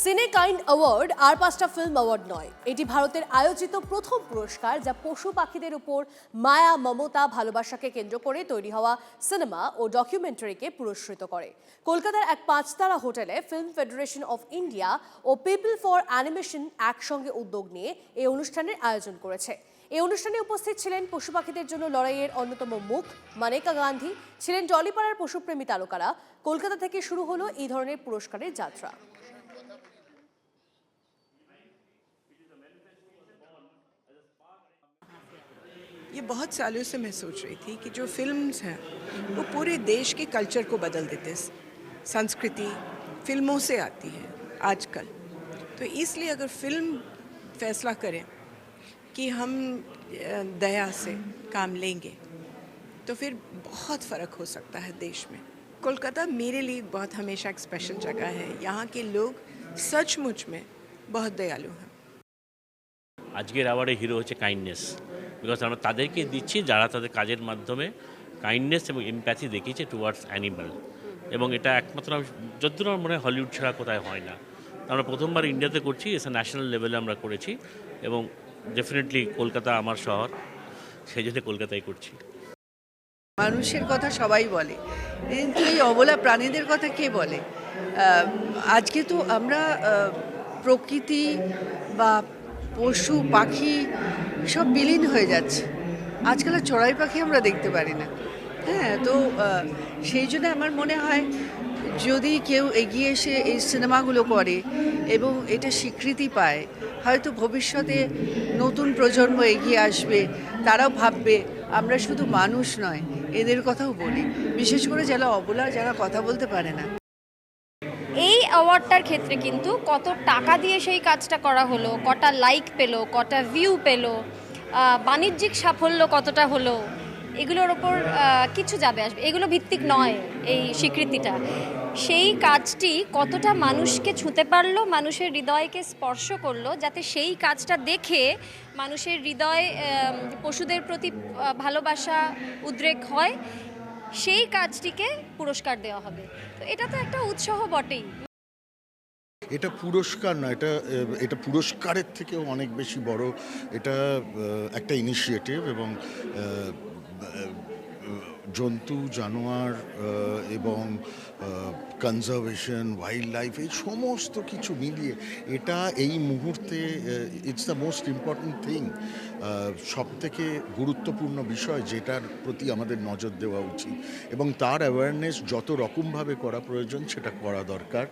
সিনে kind award আর পাঁচটা film award নয়। এটি ভারতের আয়োজিত প্রথম পুরস্কার যা পশু পাখিদের উপর মায়া, মমতা, ভালোবাসাকে কেন্দ্র করে তৈরি হওয়া সিনেমা ও ডকুমেন্টারিকে পুরস্কৃত করে। কলকাতার এক পাঁচতারা হোটেলে ফিল্ম ফেডারেশন অফ ইন্ডিয়া ও পিপল ফর অ্যানিমেশন একসঙ্গে উদ্যোগ নিয়ে এই অনুষ্ঠানের আয়োজন করেছে। এই অনুষ্ঠানে উপস্থিত ছিলেন পশু পাখিদের জন্য লড়াইয়ের অন্যতম মুখ মানেকা গান্ধী, ছিলেন টলিপাড়ার পশুপ্রেমী তারকারা। কলকাতা থেকে শুরু হলো এই ধরনের পুরস্কারের যাত্রা। ये बहुत सालों से मैं सोच रही थी कि जो फिल्म्स हैं वो पूरे देश के कल्चर को बदल देते हैं संस्कृति फिल्मों से आती है आजकल तो इसलिए अगर फिल्म फैसला करें कि हम अ, दया से काम लेंगे तो फिर बहुत फ़र्क हो सकता है देश में कोलकाता मेरे लिए बहुत हमेशा एक स्पेशल जगह है यहाँ के लोग सचमुच में बहुत दयालु हैं আজকের অ্যাওয়ার্ডের হিরো হচ্ছে কাইন্ডনেস বিকজ আমরা তাদেরকে দিচ্ছি যারা তাদের কাজের মাধ্যমে কাইন্ডনেস এবং এমপ্যাথি দেখিয়েছে টুয়ার্ডস অ্যানিমাল এবং এটা একমাত্র আমি যতদূর আমার মনে হয় হলিউড ছাড়া কোথায় হয় না। আমরা প্রথমবার ইন্ডিয়াতে করছি এসে ন্যাশনাল লেভেলে আমরা করেছি এবং ডেফিনেটলি কলকাতা আমার শহর, সেই জন্য কলকাতায় করছি। মানুষের কথা সবাই বলে। কিন্তু এই অবলা প্রাণীদের কথা কে বলে? আজকে তো আমরা প্রকৃতি বা পশু, পাখি সব বিলীন হয়ে যাচ্ছে। আজকাল আর চড়াই পাখি আমরা দেখতে পারি না। হ্যাঁ তো সেই জন্য আমার মনে হয় যদি কেউ এগিয়ে এসে এই সিনেমাগুলো করে এবং এটা স্বীকৃতি পায়, হয়তো ভবিষ্যতে নতুন প্রজন্ম এগিয়ে আসবে, তারাও ভাববে, আমরা শুধু মানুষ নয়, এদের কথাও বলি। বিশেষ করে যারা অবলা, যারা কথা বলতে পারে না। অ্যাওয়ার্ডটার ক্ষেত্রে কিন্তু কত টাকা দিয়ে সেই কাজটা করা হলো, কটা লাইক পেল, কটা ভিউ পেল বাণিজ্যিক সাফল্য কতটা হলো, এগুলোর ওপর কিছু যাবে আসবে। এগুলো ভিত্তিক নয় এই স্বীকৃতিটা। সেই কাজটি কতটা মানুষকে ছুঁতে পারল, মানুষের হৃদয়কে স্পর্শ করল, যাতে সেই কাজটা দেখে মানুষের হৃদয় পশুদের প্রতি ভালোবাসা, উদ্রেক হয়, সেই কাজটিকে পুরস্কার দেওয়া হবে। তো এটা তো একটা উৎসাহ বটেই। এটা পুরস্কার না এটা এটা পুরস্কারের থেকেও অনেক বেশি বড়, এটা একটা ইনিশিয়েটিভ এবং জন্তু, জানোয়ার এবং কনজারভেশন ওয়াইল্ড লাইফ এই সমস্ত কিছু মিলিয়ে এটা এই মুহূর্তে it's the most important thing সব থেকে গুরুত্বপূর্ণ বিষয় যেটার প্রতি আমাদের নজর দেওয়া উচিত এবং তার অ্যাওয়ারনেস যত রকমভাবে করা প্রয়োজন সেটা করা দরকার।